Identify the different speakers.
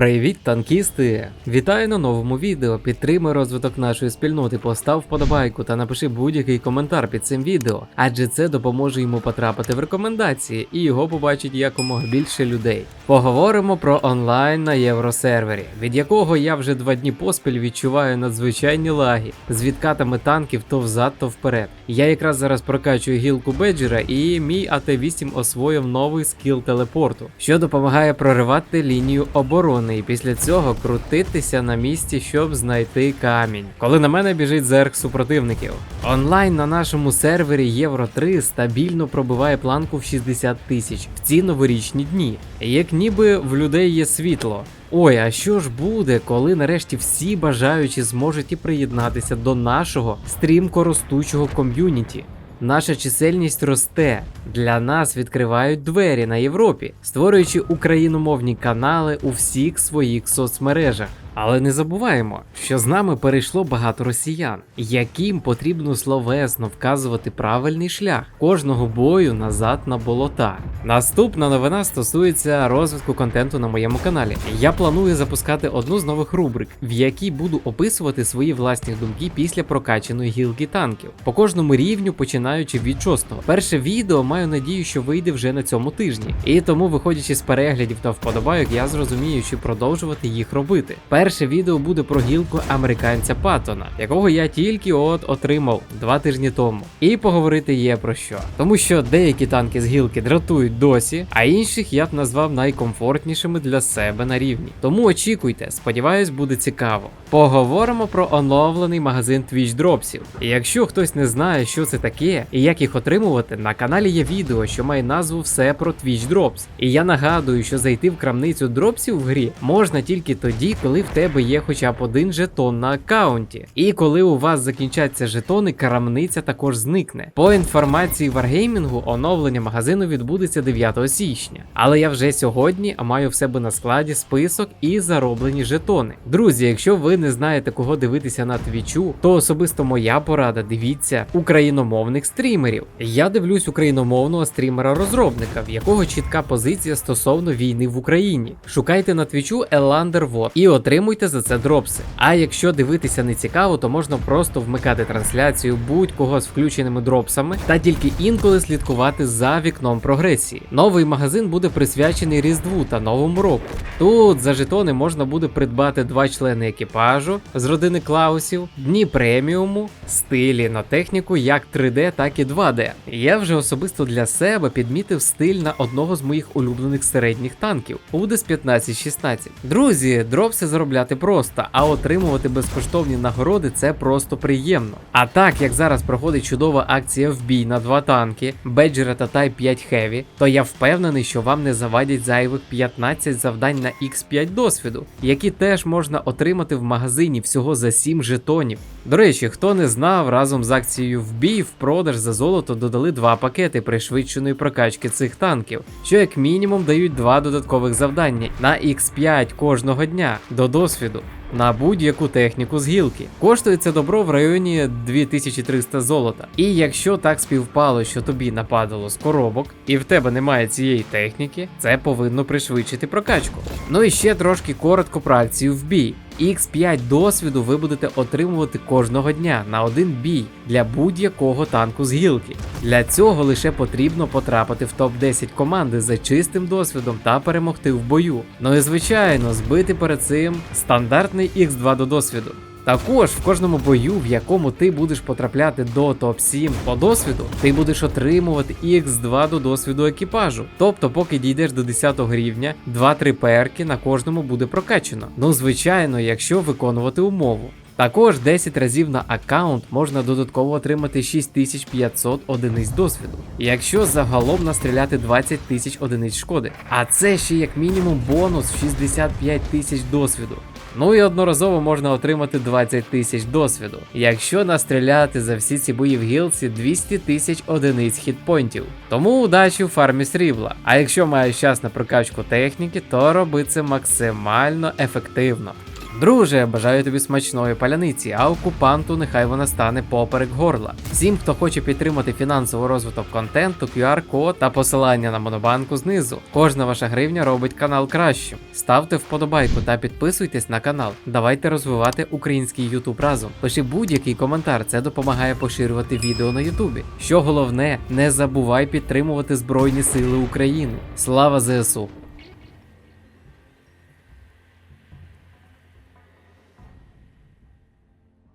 Speaker 1: Привіт, танкісти! Вітаю на новому відео. Підтримай розвиток нашої спільноти, постав вподобайку та напиши будь-який коментар під цим відео, адже це допоможе йому потрапити в рекомендації і його побачить якомога більше людей. Поговоримо про онлайн на євросервері, від якого я вже два дні поспіль відчуваю надзвичайні лаги з відкатами танків то взад, то вперед. Я якраз зараз прокачую гілку Беджера і мій АТ-8 освоїв новий скіл телепорту, що допомагає проривати лінію оборони і після цього крутитися на місці, щоб знайти камінь. Коли на мене біжить зерк супротивників. Онлайн на нашому сервері Євро 3 стабільно пробиває планку в 60 тисяч в ці новорічні дні. Як ніби в людей є світло. Ой, а що ж буде, коли нарешті всі бажаючі зможуть і приєднатися до нашого стрімко ростучого ком'юніті? Наша чисельність росте. Для нас відкривають двері на Європі, створюючи україномовні канали у всіх своїх соцмережах. Але не забуваємо, що з нами перейшло багато росіян, яким потрібно словесно вказувати правильний шлях кожного бою назад на болота. Наступна новина стосується розвитку контенту на моєму каналі. Я планую запускати одну з нових рубрик, в якій буду описувати свої власні думки після прокачаної гілки танків по кожному рівню, починаючи від шостого. Перше відео маю надію, що вийде вже на цьому тижні, і тому, виходячи з переглядів та вподобайок, я зрозумію, чи продовжувати їх робити. Перше відео буде про гілку американця Паттона, якого я тільки от отримав два тижні тому. І поговорити є про що. Тому що деякі танки з гілки дратують досі, а інших я б назвав найкомфортнішими для себе на рівні. Тому очікуйте, сподіваюсь, буде цікаво. Поговоримо про оновлений магазин Twitch дропсів. І якщо хтось не знає, що це таке і як їх отримувати, на каналі є відео, що має назву Все про Twitch Drops. І я нагадую, що зайти в крамницю дропсів в грі можна тільки тоді, коли в тебе є хоча б один жетон на аккаунті. І коли у вас закінчаться жетони, крамниця також зникне. По інформації Wargaming, оновлення магазину відбудеться 9 січня. Але я вже сьогодні маю в себе на складі список і зароблені жетони. Друзі, якщо ви не знаєте, кого дивитися на твічу, то особисто моя порада дивіться україномовних стрімерів. Я дивлюсь україномовного стрімера-розробника, в якого чітка позиція стосовно війни в Україні. Шукайте на твічу Elander Вот і отримуйте за це дропси. А якщо дивитися не цікаво, то можна просто вмикати трансляцію будь-кого з включеними дропсами та тільки інколи слідкувати за вікном прогресії. Новий магазин буде присвячений Різдву та Новому року. Тут за жетони можна буде придбати два члени екіпажу з родини Клаусів, дні преміуму, стилі на техніку як 3D, так і 2D. Я вже особисто для себе підмітив стиль на одного з моїх улюблених середніх танків Удес 1516. Друзі, дропси заробляти просто, а отримувати безкоштовні нагороди це просто приємно. А так як зараз проходить чудова акція в бій на два танки, Беджера та Type 5 Heavy, то я впевнений, що вам не завадять зайвих 15 завдань на X5 досвіду, які теж можна отримати в магазині всього за 7 жетонів. До речі, хто не знав, разом з акцією в бій в продаж за золото додали два пакети пришвидшеної прокачки цих танків, що як мінімум дають два додаткових завдання на X5 кожного дня до досвіду. На будь-яку техніку з гілки. Коштує це добро в районі 2300 золота. І якщо так співпало, що тобі нападало з коробок, і в тебе немає цієї техніки, це повинно пришвидшити прокачку. Ну і ще трошки коротко про акцію в бій. X5 досвіду ви будете отримувати кожного дня на один бій для будь-якого танку з гілки. Для цього лише потрібно потрапити в топ-10 команди за чистим досвідом та перемогти в бою. Ну і звичайно, збити перед цим стандартний X2 до досвіду. Також в кожному бою, в якому ти будеш потрапляти до топ-7 по досвіду, ти будеш отримувати X2 до досвіду екіпажу. Тобто, поки дійдеш до 10 рівня, 2-3 перки на кожному буде прокачено. Ну, звичайно, якщо виконувати умову. Також 10 разів на аккаунт можна додатково отримати 6500 одиниць досвіду, якщо загалом настріляти 20 тисяч одиниць шкоди. А це ще як мінімум бонус 65 тисяч досвіду. Ну і одноразово можна отримати 20 тисяч досвіду, якщо настріляти за всі ці бої в гілці 200 тисяч одиниць хітпойнтів. Тому удачі в фармі срібла. А якщо маєш час на прокачку техніки, то роби це максимально ефективно. Друже, бажаю тобі смачної паляниці, а окупанту нехай вона стане поперек горла. Всім, хто хоче підтримати фінансовий розвиток контенту, QR-код та посилання на монобанку знизу. Кожна ваша гривня робить канал кращим. Ставте вподобайку та підписуйтесь на канал. Давайте розвивати український Ютуб разом. Пиши будь-який коментар, це допомагає поширювати відео на Ютубі. Що головне, не забувай підтримувати Збройні Сили України. Слава ЗСУ!